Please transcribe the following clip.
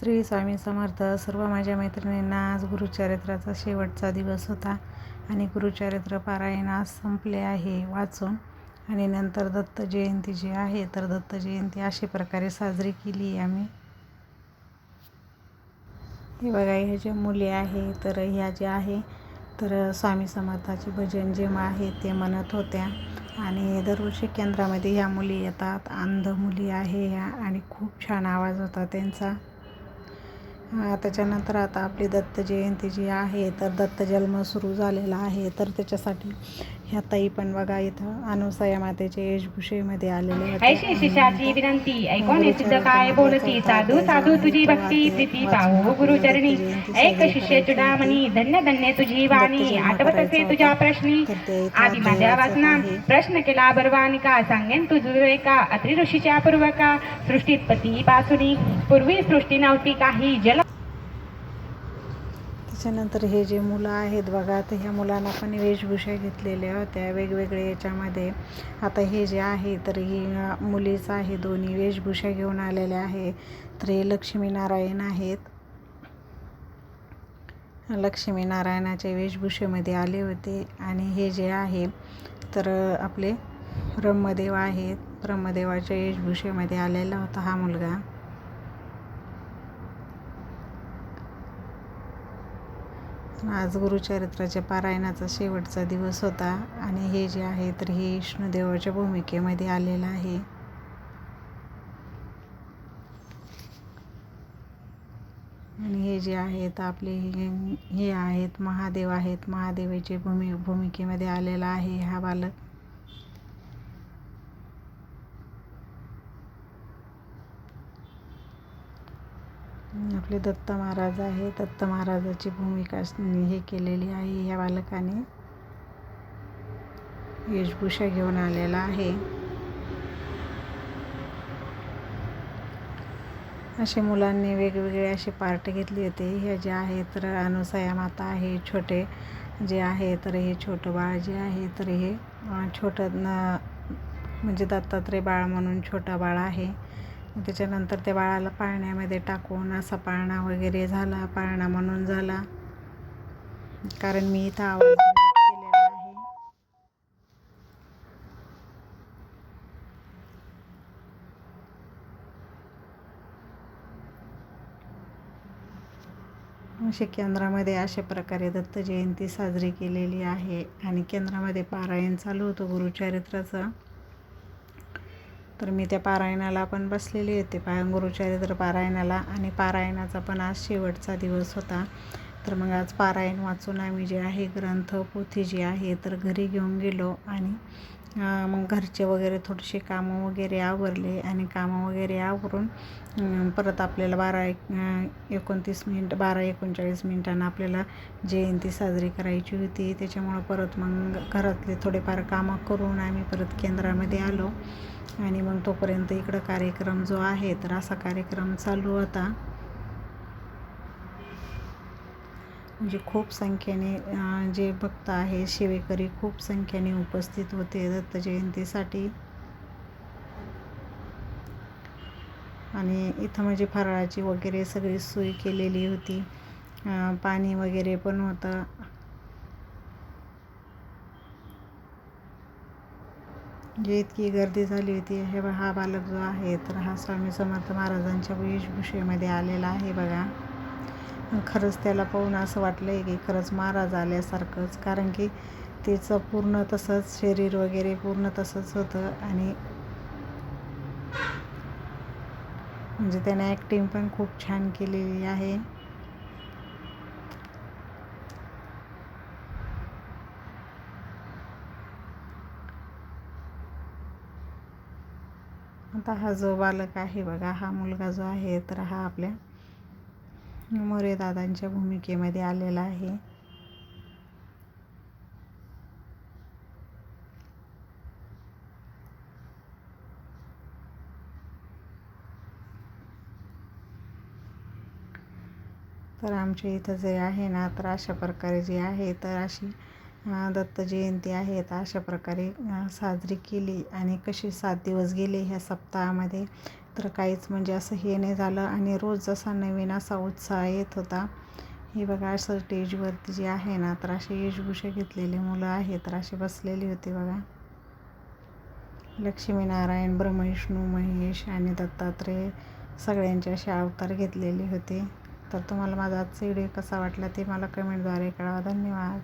श्री स्वामी समर्थ सर्व माझ्या मैत्रिणींना आज गुरुचरित्राचा शेवटचा दिवस होता आणि गुरुचरित्र पारायण आज संपले आहे. वाचून आणि नंतर दत्त जयंती जी आहे तर दत्त जयंती अशा प्रकारे साजरी केली आम्ही. हे बघा ह्या ज्या मुली आहे तर ह्या ज्या आहे तर स्वामी समर्थाचे भजन जे आहे ते म्हणत होत्या. आणि दरवर्षी केंद्रामध्ये ह्या मुली येतात. अंध मुली आहे ह्या आणि खूप छान आवाज होता त्यांचा. त्याच्यानंतर आता आपली दत्त जयंती जी आहे तर दत्त जन्म सुरू झालेला आहे. तर त्याच्यासाठी ह्या ताई पण बघा इथं अनुसया मातेच्या वेशभूषेमध्ये आलेले होते. ऐशी शिष्याची विनंती ऐकून सिद्ध काय बोलती? साधू साधू तुझी भक्ती प्रीती पाहू गुरुचरणी ऐक शिष्य चुडामणी धन्य धन्य तुझी वाणी. आठवत असे तुझ्या प्रश्नी. आधी माझ्या वाचना प्रश्न केला बर्वानी का सांगेन तुझे का अत्रि ऋषीच्या पूर्वका. सृष्टीत पती पासुनी पूर्वी सृष्टी नव्हती काही जल त्याच्यानंतर हे जे मुलं आहेत बघा तर ह्या मुलांना पण वेशभूषा घेतलेल्या होत्या वेगवेगळे याच्यामध्ये. आता हे जे आहे तर ही मुलीचं मुलीच आहे दोन्ही वेशभूषा घेऊन आलेल्या आहे तर हे लक्ष्मीनारायण आहेत. लक्ष्मीनारायणाच्या वेशभूषेमध्ये आले होते. आणि हे जे आहे तर आपले ब्रह्मदेव आहेत. ब्रह्मदेवाच्या वेशभूषेमध्ये आलेला होता हा मुलगा. आज गुरुचरित्राच्या पारायणाचा शेवटचा दिवस होता आणि हे जे आहे तर हे विष्णुदेवाच्या भूमिकेमध्ये आलेलं आहे. आणि हे जे आहेत आपले हे हे आहेत महादेव आहेत महादेवाचे भूमि भूमिकेमध्ये आलेला आहे हा बालक. आपले दत्त महाराज आहे. दत्त महाराजाची भूमिका हे केलेली आहे. ह्या बालकाने वेशभूषा घेऊन आलेला आहे. असे मुलांनी वेगवेगळे असे पार्ट घेतले होते. हे जे आहे तर अनुसया माता आहे छोटे जे आहे तर हे छोटं बाळ जे आहे तर हे छोटं न म्हणजे दत्तात्रय बाळ म्हणून छोटा बाळ आहे. त्याच्यानंतर त्या बाळाला पाळण्यामध्ये टाकून असा पाळणा वगैरे झाला पाळणा म्हणून झाला. कारण मी इथं आवाज केलेला आहे. असे केंद्रामध्ये अशा प्रकारे दत्त जयंती साजरी केलेली आहे आणि केंद्रामध्ये पारायण चालू होतं गुरुचरित्राचं. तर मी त्या पारायणाला पण बसलेली होते. पा गुरुचरित्र पारायणाला आणि पारायणाचा पण आज शेवटचा दिवस होता. तर मग आज पारायण वाचून आम्ही जे आहे ग्रंथ पोथी जी आहे तर घरी घेऊन गेलो आणि मग घरचे वगैरे थोडेसे कामं वगैरे आवरले आणि कामं वगैरे आवरून परत आपल्याला बारा एक एकोणतीस मिनिट बारा एकोणचाळीस मिनिटांना आपल्याला जयंती साजरी करायची होती. त्याच्यामुळं परत मग घरातले थोडेफार कामं करून आम्ही परत केंद्रामध्ये आलो आणि मग तोपर्यंत इकडं कार्यक्रम जो आहे तर असा कार्यक्रम चालू होता. म्हणजे खूप संख्येने जे भक्त आहे शिवेकरी खूप संख्येने उपस्थित होते दत्त जयंतीसाठी आणि इथं म्हणजे फराळाची वगैरे सगळी सोय केलेली होती. पाणी वगैरे पण होतं. जे इतकी गर्दी झाली होती. हे हा बालक जो आहे तर हा स्वामी समर्थ महाराजांच्या वेशभूषेमध्ये आलेला आहे बघा. खरंच त्याला पाहून असं वाटलं आहे की खरंच महाराज आल्यासारखंच. कारण की त्याचं पूर्ण तसंच शरीर वगैरे पूर्ण तसंच होतं आणि म्हणजे त्याने ॲक्टिंग पण खूप छान केलेली आहे. आता हा जो बालक आहे बघा हा मुलगा जो आहे तर हा आपल्या मोरे दादांच्या भूमिकेमध्ये आलेला आहे. तर आमच्या इथं जे आहे ना तर अशा प्रकारे जे आहे तर अशी दत्त जयंती आहे. तर अशा प्रकारे साजरी केली आणि कसे सात दिवस गेले ह्या सप्ताहामध्ये तर काहीच म्हणजे असं हे नाही झालं. आणि रोज जसा नवीन असा उत्साह येत होता. हे बघा असं स्टेजवरती जे आहे ना तर असे यशभूषा घेतलेले मुलं आहेत. तर असे बसलेली होती बघा. लक्ष्मीनारायण ब्रह्मविष्णू महेश आणि दत्तात्रय सगळ्यांचे असे अवतार घेतलेले होते. तर तुम्हाला माझा आजचा व्हिडिओ कसा वाटला ते मला कमेंटद्वारे कळवा. धन्यवाद.